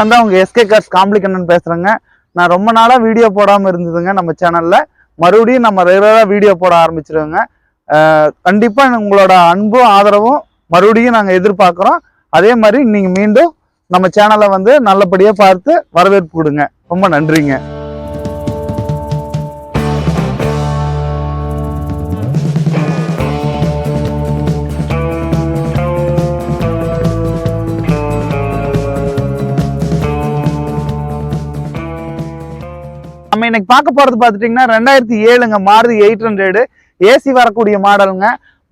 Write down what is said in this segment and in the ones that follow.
நான் தான் SK cars காம்ப்ளிகண்ணன் பேசுறேங்க. நான் ரொம்ப நாளா வீடியோ போடாம இருந்ததுங்க நம்ம சேனல்ல மறுபடியும் நம்ம ரெகுலரா வீடியோ போட ஆரம்பிச்சிருவோங்க. கண்டிப்பாக கண்டிப்பா உங்களோட அன்பும் ஆதரவும் மறுபடியும் நாங்க எதிர்பார்க்குறோம். அதே மாதிரி நீங்க மீண்டும் நம்ம சேனலை வந்து நல்லபடியா பார்த்து வரவேற்பு கொடுங்க. ரொம்ப நன்றிங்க. நம்ம இன்னைக்கு பார்க்க போறது பார்த்துட்டீங்கன்னா ரெண்டாயிரத்தி ஏழுங்க மாருதி எயிட் ஹண்ட்ரடு. ஏசி வரக்கூடிய மாடலுங்க.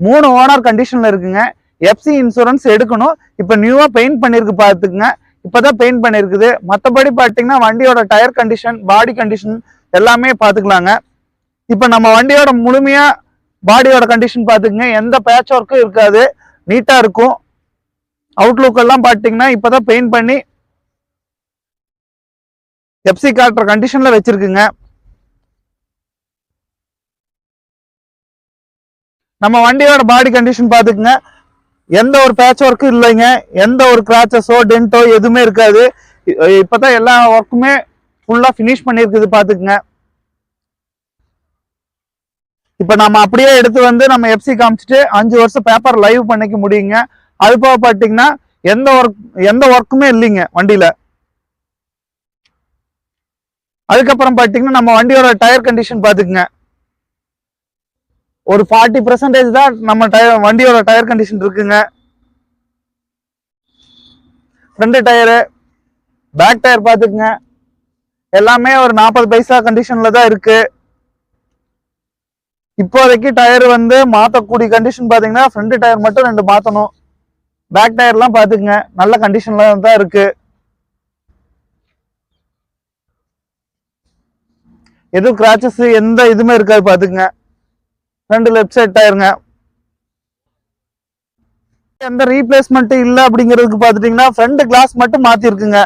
மூணு ஓனர் கண்டிஷன்ல இருக்குங்க. எஃப்சி இன்சூரன்ஸ் எடுக்கணும். இப்போ நியூவா பெயிண்ட் பண்ணிருக்கு பார்த்துக்குங்க. இப்போதான் பெயிண்ட் பண்ணிருக்குது மற்றபடி பார்த்தீங்கன்னா வண்டியோட டயர் கண்டிஷன் பாடி கண்டிஷன் எல்லாமே பார்த்துக்கலாங்க. இப்போ நம்ம வண்டியோட முழுமையா பாடியோட கண்டிஷன் பார்த்துக்குங்க. எந்த பேட்ச் ஒர்க்கும் இருக்காது. நீட்டா இருக்கும். அவுட்லுக் எல்லாம் பார்த்தீங்கன்னா இப்போதான் பெயிண்ட் பண்ணி எப்சி காட்டுற கண்டிஷன்ல வச்சிருக்குங்க. நம்ம வண்டியோட பாடி கண்டிஷன் பாத்துக்குங்க எந்த ஒரு பேட்ச் ஒர்க்கும் இல்லைங்க. எந்த ஒரு கிராச்சஸோ டென்ட்டோ எதுவுமே இருக்காது. இப்போ இப்பதான் எல்லா ஒர்க்குமே ஃபுல்லா ஃபினிஷ் பண்ணியிருக்குது பாத்துக்குங்க இப்ப நம்ம அப்படியே எடுத்து வந்து நம்ம எஃப்சி காமிச்சிட்டு அஞ்சு வருஷம் பேப்பர் லைவ் பண்ணிக்க முடியுங்க. அது போக பாத்தீங்கன்னா எந்த ஒர்க் எந்த ஒர்க்குமே இல்லைங்க வண்டியில. அதுக்கப்புறம் பார்த்தீங்கன்னா நம்ம வண்டியோட டயர் கண்டிஷன் பார்த்துக்குங்க ஒரு ஃபார்ட்டி பர்சன்டேஜ் தான் நம்ம டயர் வண்டியோட டயர் கண்டிஷன் இருக்குங்க. ஃப்ரண்ட் டயரு பேக் டயர் பார்த்துக்குங்க எல்லாமே ஒரு நாற்பது பைசா கண்டிஷனில் தான் இருக்கு. இப்போதைக்கு டயர் வந்து மாற்றக்கூடிய கண்டிஷன் பார்த்தீங்கன்னா ஃப்ரண்ட் டயர் மட்டும் ரெண்டு மாற்றணும் பேக் டயர்லாம் பார்த்துக்குங்க நல்ல கண்டிஷனில் தான் இருக்குது எதுவும் கிராச்சஸ் எந்த இதுவுமே இருக்காது பார்த்துக்குங்க. ரெண்டு லெஃப்ட் சைட் டயருங்க எந்த ரீப்ளேஸ்மெண்ட் இல்ல அப்படிங்கிறதுக்கு பாத்துட்டீங்கன்னா ஃப்ரண்ட் கிளாஸ் மட்டும் மாற்றிருக்குங்க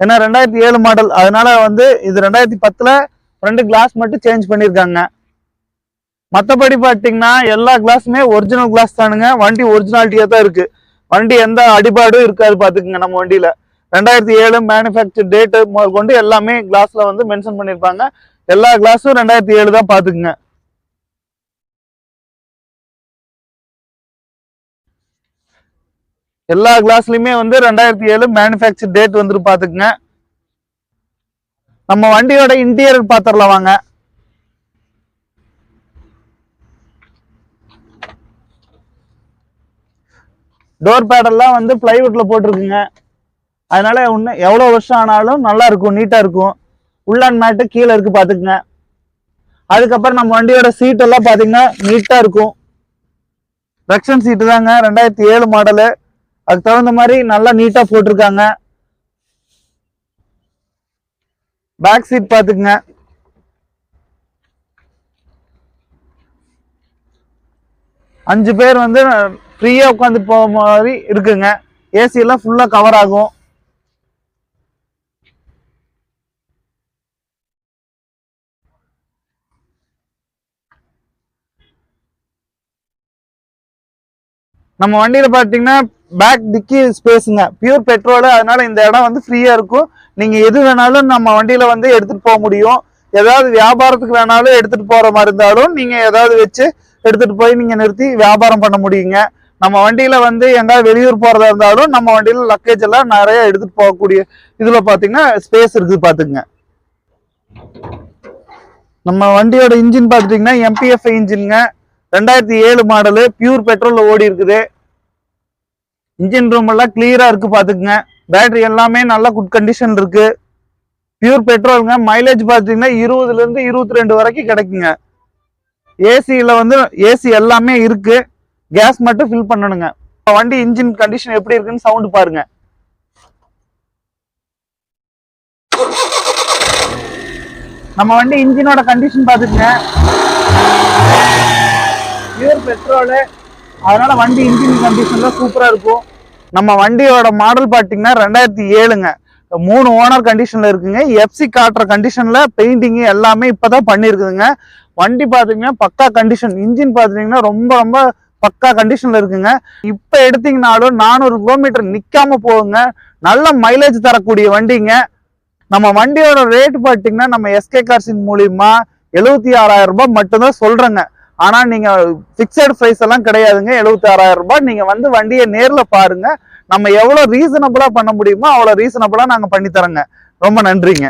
ஏன்னா ரெண்டாயிரத்தி ஏழு மாடல் அதனால வந்து இது ரெண்டாயிரத்தி பத்துல ஃப்ரண்ட் கிளாஸ் மட்டும் சேஞ்ச் பண்ணியிருக்காங்க மற்றபடி பார்த்தீங்கன்னா எல்லா கிளாஸுமே ஒரிஜினல் கிளாஸ் தானுங்க. வண்டி ஒரிஜினாலிட்டியா தான் இருக்கு. வண்டி எந்த அடிபாடும் இருக்காது பாத்துக்குங்க நம்ம வண்டியில. ரெண்டாயிரத்தி ஏழு மேனுஃபேக்சர் டேட்டு முதல் கொண்டு எல்லாமே கிளாஸில் வந்து மென்ஷன் பண்ணியிருப்பாங்க எல்லா கிளாஸும் ரெண்டாயிரத்தி ஏழு தான் பார்த்துக்குங்க. எல்லா கிளாஸ்லையுமே வந்து ரெண்டாயிரத்தி ஏழு மேனுஃபேக்சர் டேட் வந்துட்டு பார்த்துக்குங்க. நம்ம வண்டியோட இன்டீரியர் பார்த்துடலாம் வாங்க. டோர் பேடெல்லாம் வந்து பிளைவுட்ல போட்டிருக்குங்க. அதனால ஒன்று எவ்வளோ வருஷம் ஆனாலும் நல்லா இருக்கும் நீட்டாக இருக்கும். உள்ளான் மேட்டு கீழே இருக்கு பார்த்துக்குங்க அதுக்கப்புறம் நம்ம வண்டியோட சீட்டெல்லாம் பார்த்தீங்கன்னா நீட்டாக இருக்கும். ரக்ஷன் சீட்டு தாங்க ரெண்டாயிரத்தி ஏழு மாடலு அதுக்கு தகுந்த மாதிரி நல்லா நீட்டாக போட்டிருக்காங்க. பேக் சீட் பார்த்துக்குங்க அஞ்சு பேர் வந்து ஃப்ரீயாக உட்காந்து போக மாதிரி இருக்குங்க. ஏசியெல்லாம் ஃபுல்லாக கவர் ஆகும். நம்ம வண்டியில பாத்தீங்கன்னா பேக் டிக்கி ஸ்பேஸுங்க பியூர் பெட்ரோல் அதனால இந்த இடம் வந்து ஃப்ரீயா இருக்கும். நீங்க எது வேணாலும் நம்ம வண்டியில வந்து எடுத்துட்டு போக முடியும். ஏதாவது வியாபாரத்துக்கு வேணாலும் எடுத்துட்டு போற மாதிரி இருந்தாலும் நீங்க ஏதாவது வச்சு எடுத்துட்டு போய் நீங்க நிறுத்தி வியாபாரம் பண்ண முடியுங்க. நம்ம வண்டியில வந்து எங்காவது வெளியூர் போறதா இருந்தாலும் நம்ம வண்டியில லக்கேஜ் எல்லாம் நிறைய எடுத்துட்டு போகக்கூடிய இதுல பாத்தீங்கன்னா ஸ்பேஸ் இருக்குது பாத்துங்க நம்ம வண்டியோட இன்ஜின் பார்த்துட்டிங்கன்னா எம்பிஎஃப் இன்ஜின்ங்க ரெண்டாயிரத்தி ஏழு மாடலு பியூர் பெட்ரோல்ல ஓடி இருக்குது. இன்ஜின் ரூம் எல்லாம் கிளியரா இருக்கு பாத்துக்குங்க. பேட்டரி எல்லாமே நல்லா குட் கண்டிஷன் இருக்கு. பியூர் பெட்ரோலுங்க மைலேஜ் பார்த்தீங்கன்னா இருபதுல இருந்து இருபத்தி ரெண்டு வரைக்கும் கிடைக்குங்க. ஏசியில் வந்து ஏசி எல்லாமே இருக்கு. கேஸ் மட்டும் ஃபில் பண்ணணுங்க. வண்டி இன்ஜின் கண்டிஷன் எப்படி இருக்குன்னு சவுண்ட் பாருங்க. நம்ம வண்டி இன்ஜினோட கண்டிஷன் பார்த்துக்குங்க பியூர் பெட்ரோலு. அதனால வண்டி இன்ஜின் கண்டிஷன்ல சூப்பரா இருக்கும். நம்ம வண்டியோட மாடல் பாத்தீங்கன்னா ரெண்டாயிரத்தி ஏழுங்க. மூணு ஓனர் கண்டிஷன்ல இருக்குங்க. எஃப்சி காட்டுற கண்டிஷன்ல பெயிண்டிங் எல்லாமே இப்பதான் பண்ணிருக்குதுங்க வண்டி பாத்தீங்கன்னா பக்கா கண்டிஷன் இன்ஜின் பாத்தீங்கன்னா ரொம்ப ரொம்ப பக்கா கண்டிஷன்ல இருக்குங்க. இப்ப எடுத்தீங்கனாலும் நானூறு கிலோமீட்டர் நிக்காம போகுங்க. நல்ல மைலேஜ் தரக்கூடிய வண்டிங்க. நம்ம வண்டியோட ரேட் பார்த்தீங்கன்னா நம்ம எஸ்கே கார்ஸின் மூலியமா எழுபத்தி ஆறாயிரம் ரூபாய் மட்டும்தான் சொல்றேங்க. ஆனா நீங்க ஃபிக்ஸட் ப்ரைஸ் எல்லாம் கிடையாதுங்க. எழுபத்தி ஆறாயிரம் ரூபாய். நீங்க வந்து வண்டியை நேர்ல பாருங்க. நம்ம எவ்வளவு ரீசனபிளா பண்ண முடியுமோ அவ்வளவு ரீசனபிளா நாங்க பண்ணித்தரோங்க ரொம்ப நன்றிங்க.